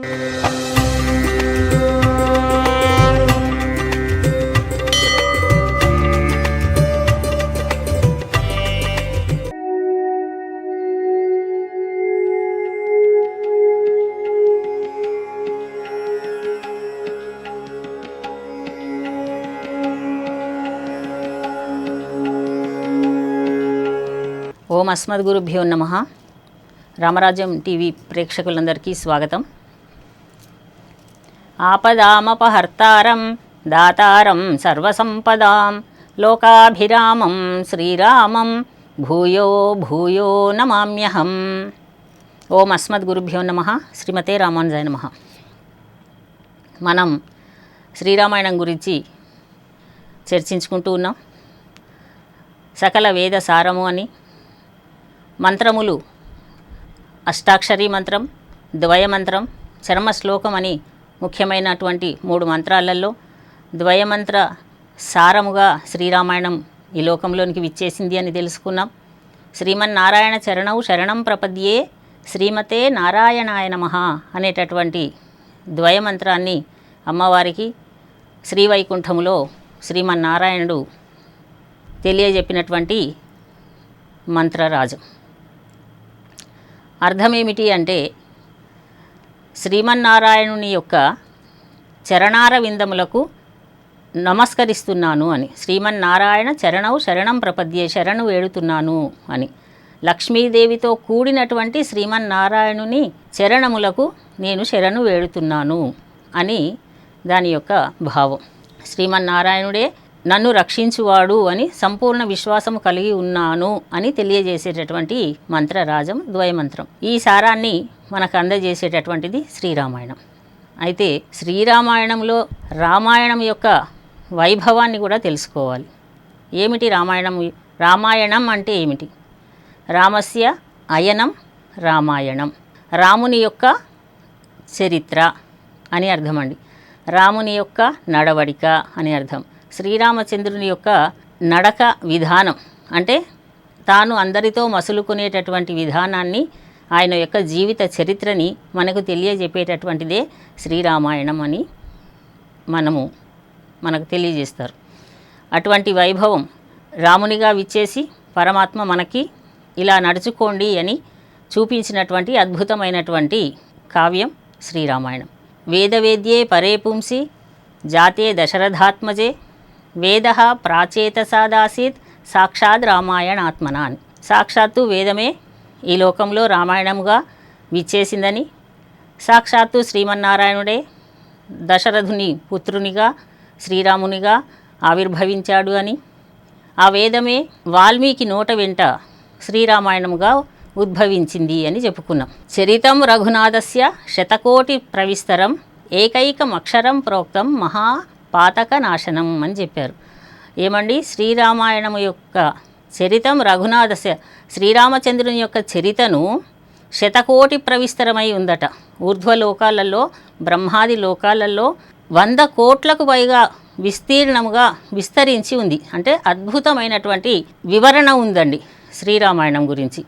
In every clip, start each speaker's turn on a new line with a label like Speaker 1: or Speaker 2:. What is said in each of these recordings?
Speaker 1: ఓం అస్మద్గురుభ్యో నమ. రామరాజ్యం టీవీ ప్రేక్షకులందరికీ స్వాగతం. ఆపదామపహర్తారం దాతారం సర్వసంపదాం లోకాభిరామం శ్రీరామం భూయో భూయో నమామ్యహం. ఓం అస్మద్గురుభ్యో నమ. శ్రీమతే రామానుజాయ నమ. మనం శ్రీరామాయణం గురించి చర్చించుకుంటూ ఉన్నాం. సకల వేద సారము అని మంత్రములు అష్టాక్షరీ మంత్రం ద్వయమంత్రం చర్మ శ్లోకం అని ముఖ్యమైనటువంటి మూడు మంత్రాలలో ద్వయమంత్ర సారముగా శ్రీరామాయణం ఈ లోకంలోనికి విచ్చేసింది అని తెలుసుకున్నాం. శ్రీమన్నారాయణ చరణవు శరణం ప్రపద్యే శ్రీమతే నారాయణాయ నమ అనేటటువంటి ద్వయమంత్రాన్ని అమ్మవారికి శ్రీవైకుంఠములో శ్రీమన్నారాయణుడు తెలియజెప్పినటువంటి మంత్రరాజం. అర్థమేమిటి అంటే శ్రీమన్నారాయణుని యొక్క చరణార విందములకు నమస్కరిస్తున్నాను అని. శ్రీమన్నారాయణ చరణవు శరణం ప్రపద్యే శరణు వేడుతున్నాను అని. లక్ష్మీదేవితో కూడినటువంటి శ్రీమన్నారాయణుని చరణములకు నేను శరణు వేడుతున్నాను అని దాని యొక్క భావం. శ్రీమన్నారాయణుడే నన్ను రక్షించువాడు అని సంపూర్ణ విశ్వాసము కలిగి ఉన్నాను అని తెలియజేసేటటువంటి మంత్రరాజం ద్వయమంత్రం. ఈ సారాన్ని మనకు అందజేసేటటువంటిది శ్రీరామాయణం. అయితే శ్రీరామాయణంలో రామాయణం యొక్క వైభవాన్ని కూడా తెలుసుకోవాలి. ఏమిటి రామాయణం? రామాయణం అంటే ఏమిటి? రామస్య అయనం రామాయణం. రాముని యొక్క చరిత్ర అని అర్థమండి. రాముని యొక్క నడవడిక అని అర్థం. శ్రీరామచంద్రుని యొక్క నడక విధానం. అంటే తాను అందరితో మసులుకునేటటువంటి విధానాన్ని ఆయన యొక్క జీవిత చరిత్రని మనకు తెలియజెప్పేటటువంటిదే శ్రీరామాయణం అని మనము మనకు తెలియజేస్తారు. అటువంటి వైభవం రామునిగా విచ్చేసి పరమాత్మ మనకి ఇలా నడుచుకోండి అని చూపించినటువంటి అద్భుతమైనటువంటి కావ్యం శ్రీరామాయణం. వేదవేద్యే పరే పుంసి జాతే దశరథాత్మజే వేద ప్రాచేతసాదాసీత్ సాక్షాత్ రామాయణాత్మన అని సాక్షాత్తు వేదమే ఈ లోకంలో రామాయణముగా విచ్చేసిందని. సాక్షాత్తు శ్రీమన్నారాయణుడే దశరథుని పుత్రునిగా శ్రీరామునిగా ఆవిర్భవించాడు అని. ఆ వేదమే వాల్మీకి నోట వెంట శ్రీరామాయణముగా ఉద్భవించింది అని చెప్పుకున్నాం. చరితం రఘునాథస్య శతకోటి ప్రవిస్తరం ఏకైకం అక్షరం ప్రోక్తం మహా పాతక నాశనం అని చెప్పారు. ఏమండి? శ్రీరామాయణం యొక్క చరితం రఘునాథ శ్రీరామచంద్రుని యొక్క చరితను శతకోటి ప్రవిస్తరమై ఉందట. ఊర్ధ్వలోకాలలో బ్రహ్మాది లోకాలలో వంద కోట్లకు పైగా విస్తీర్ణముగా విస్తరించి ఉంది. అంటే అద్భుతమైనటువంటి వివరణ ఉందండి శ్రీరామాయణం గురించి.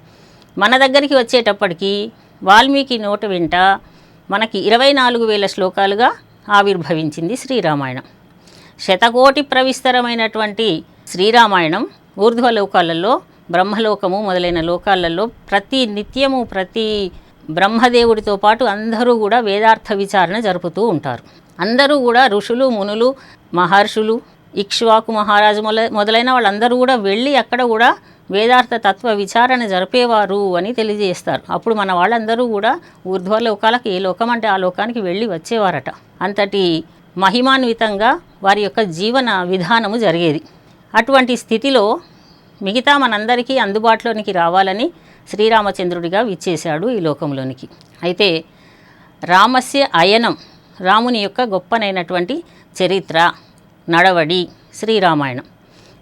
Speaker 1: మన దగ్గరికి వచ్చేటప్పటికి వాల్మీకి నోట వెంట మనకి ఇరవై నాలుగు వేల శ్లోకాలుగా ఆవిర్భవించింది శ్రీరామాయణం. శతకోటి ప్రవిస్తరమైనటువంటి శ్రీరామాయణం ఊర్ధ్వలోకాలలో బ్రహ్మలోకము మొదలైన లోకాలలో ప్రతి నిత్యము ప్రతి బ్రహ్మదేవుడితో పాటు అందరూ కూడా వేదార్థ విచారణ జరుపుతూ ఉంటారు. అందరూ కూడా ఋషులు మునులు మహర్షులు ఇక్ష్వాకు మహారాజు మొల మొదలైన వాళ్ళందరూ కూడా వెళ్ళి అక్కడ కూడా వేదార్థ తత్వ విచారణ జరిపేవారు అని తెలియజేస్తారు. అప్పుడు మన వాళ్ళందరూ కూడా ఊర్ధ్వలోకాలకు ఏ లోకం అంటే ఆ లోకానికి వెళ్ళి వచ్చేవారట. అంతటి మహిమాన్వితంగా వారి యొక్క జీవన విధానము జరిగేది. అటువంటి స్థితిలో మిగతా మనందరికీ అందుబాటులోనికి రావాలని శ్రీరామచంద్రుడిగా విచ్చేశాడు ఈ లోకంలోనికి. అయితే రామస్య అయనం రాముని యొక్క గొప్పనైనటువంటి చరిత్ర నడవడి శ్రీరామాయణం.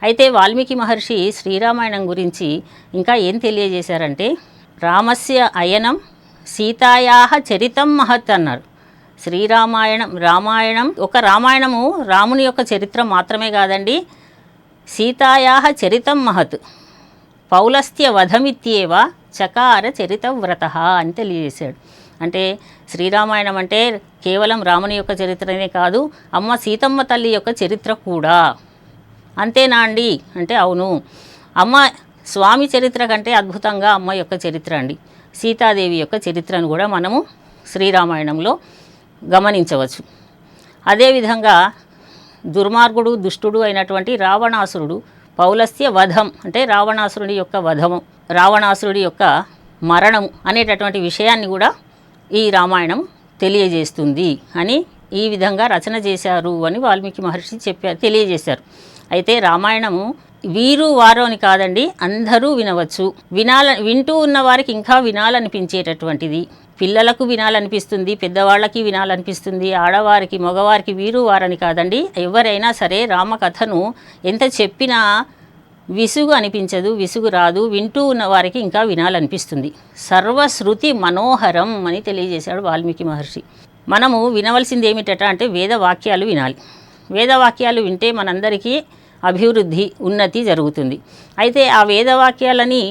Speaker 1: అయితే వాల్మీకి మహర్షి శ్రీరామాయణం గురించి ఇంకా ఏం తెలియజేశారంటే రామస్య అయనం సీతాయా చరితం మహత్ అన్నారు. శ్రీరామాయణం రామాయణం ఒక రామాయణము రాముని యొక్క చరిత్ర మాత్రమే కాదండి సీతాయా చరితం మహత్ పౌలస్త్య వధమిత్యేవ చకార చరితవ్రత అని తెలియజేశాడు. అంటే శ్రీరామాయణం అంటే కేవలం రాముని యొక్క చరిత్రనే కాదు అమ్మ సీతమ్మ తల్లి యొక్క చరిత్ర కూడా. అంతేనా అండి? అంటే అవును. అమ్మ స్వామి చరిత్ర కంటే అద్భుతంగా అమ్మ యొక్క చరిత్ర అండి. సీతాదేవి యొక్క చరిత్రను కూడా మనము శ్రీరామాయణంలో గమనించవచ్చు. అదేవిధంగా దుర్మార్గుడు దుష్టుడు అయినటువంటి రావణాసురుడు పౌలస్య వధం అంటే రావణాసురుడి యొక్క వధము రావణాసురుడి యొక్క మరణం అనేటటువంటి విషయాన్ని కూడా ఈ రామాయణం తెలియజేస్తుంది అని ఈ విధంగా రచన చేశారు అని వాల్మీకి మహర్షి చెప్పారు తెలియజేశారు. అయితే రామాయణము వీరు వారు అని కాదండి అందరూ వినవచ్చు. వినాల వింటూ ఉన్న వారికి ఇంకా వినాలనిపించేటటువంటిది. పిల్లలకు వినాలనిపిస్తుంది పెద్దవాళ్ళకి వినాలనిపిస్తుంది ఆడవారికి మగవారికి వీరు వారని కాదండి. ఎవరైనా సరే రామకథను ఎంత చెప్పినా విసుగు అనిపించదు విసుగు రాదు వింటూ ఉన్న వారికి ఇంకా వినాలనిపిస్తుంది. సర్వశ్రుతి మనోహరం అని తెలియజేశాడు వాల్మీకి మహర్షి. మనము వినవలసింది ఏమిటట అంటే వేదవాక్యాలు వినాలి. వేదవాక్యాలు వింటే మనందరికీ అభివృద్ధి ఉన్నతి జరుగుతుంది. అయితే ఆ వేదవాక్యాలని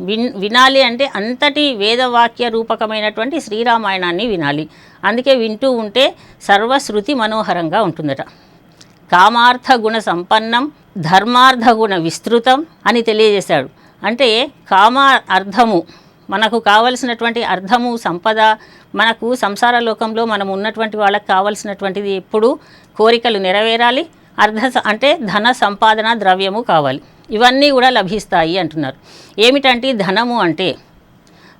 Speaker 1: విన్ వినాలి అంటే అంతటి వేదవాక్య రూపకమైనటువంటి శ్రీరామాయణాన్ని వినాలి. అందుకే వింటూ ఉంటే సర్వశ్రుతి మనోహరంగా ఉంటుందట. కామార్థ గుణ సంపన్నం ధర్మార్థ గుణ విస్తృతం అని తెలియజేశాడు. అంటే కామ అర్థము మనకు కావలసినటువంటి అర్థము సంపద మనకు సంసార లోకంలో మనం ఉన్నటువంటి వాళ్ళకి కావలసినటువంటిది ఎప్పుడు కోరికలు నెరవేరాలి అర్ధ అంటే ధన సంపాదన ద్రవ్యము కావాలి. ఇవన్నీ కూడా లభిస్తాయి అంటున్నారు. ఏమిటంటే ధనము అంటే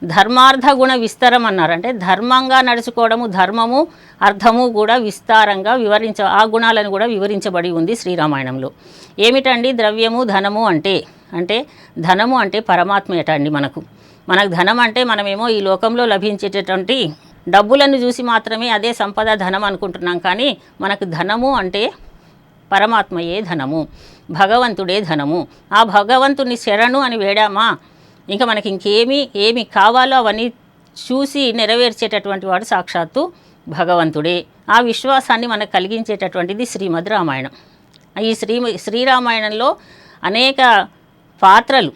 Speaker 1: ధర్మార్థ గుణ విస్తరం అన్నారు. అంటే ధర్మంగా నడుచుకోవడము ధర్మము అర్థము కూడా విస్తారంగా వివరించ ఆ గుణాలను కూడా వివరించబడి ఉంది శ్రీరామాయణంలో. ఏమిటండి ద్రవ్యము ధనము అంటే? అంటే ధనము అంటే పరమాత్మయట అండి మనకు. మనకు ధనం అంటే మనమేమో ఈ లోకంలో లభించేటటువంటి డబ్బులను చూసి మాత్రమే అదే సంపద ధనం అనుకుంటున్నాం. కానీ మనకు ధనము అంటే పరమాత్మయే ధనము భగవంతుడే ధనము. ఆ భగవంతుని శరణు అని వేడామా? ఇంకా మనకి ఇంకేమి ఏమి కావాలో అవన్నీ చూసి నెరవేర్చేటటువంటి వాడు సాక్షాత్తు భగవంతుడే. ఆ విశ్వాసాన్ని మనకు కలిగించేటటువంటిది శ్రీమద్ రామాయణం. ఈ శ్రీ శ్రీరామాయణంలో అనేక పాత్రలు.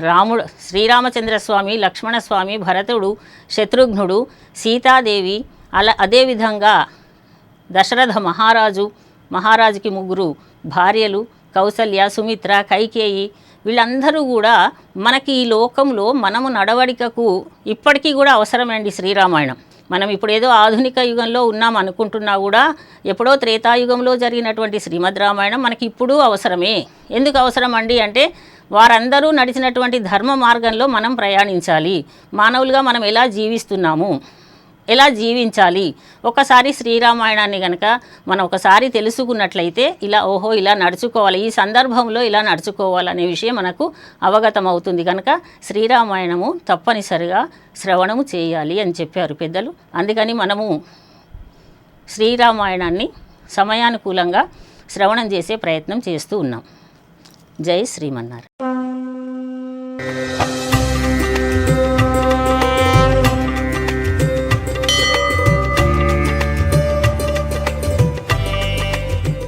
Speaker 1: రాముడు శ్రీరామచంద్రస్వామి లక్ష్మణస్వామి భరతుడు శత్రుఘ్నుడు సీతాదేవి అలా అదేవిధంగా దశరథ మహారాజు మహారాజుకి ముగ్గురు భార్యలు కౌసల్య సుమిత్ర కైకేయి వీళ్ళందరూ కూడా మనకి ఈ లోకంలో మనము నడవడికకు ఇప్పటికీ కూడా అవసరమండి శ్రీరామాయణం. మనం ఇప్పుడు ఏదో ఆధునిక యుగంలో ఉన్నాం అనుకుంటున్నా కూడా ఎప్పుడో త్రేతాయుగంలో జరిగినటువంటి శ్రీమద్ రామాయణం మనకి ఇప్పుడు అవసరమే. ఎందుకు అవసరం అండి అంటే వారందరూ నడిచినటువంటి ధర్మ మార్గంలో మనం ప్రయాణించాలి. మానవులుగా మనం ఎలా జీవిస్తున్నాము? ఎలా జీవించాలి? ఒకసారి శ్రీరామాయణాన్ని కనుక మనం ఒకసారి తెలుసుకున్నట్లయితే ఇలా ఓహో ఇలా నడుచుకోవాలి ఈ సందర్భంలో ఇలా నడుచుకోవాలనే విషయం మనకు అవగతం అవుతుంది కనుక శ్రీరామాయణము తప్పనిసరిగా శ్రవణము చేయాలి అని చెప్పారు పెద్దలు. అందుకని మనము శ్రీరామాయణాన్ని సమయానుకూలంగా శ్రవణం చేసే ప్రయత్నం చేస్తూ ఉన్నాం. జై శ్రీమన్నారాయణ.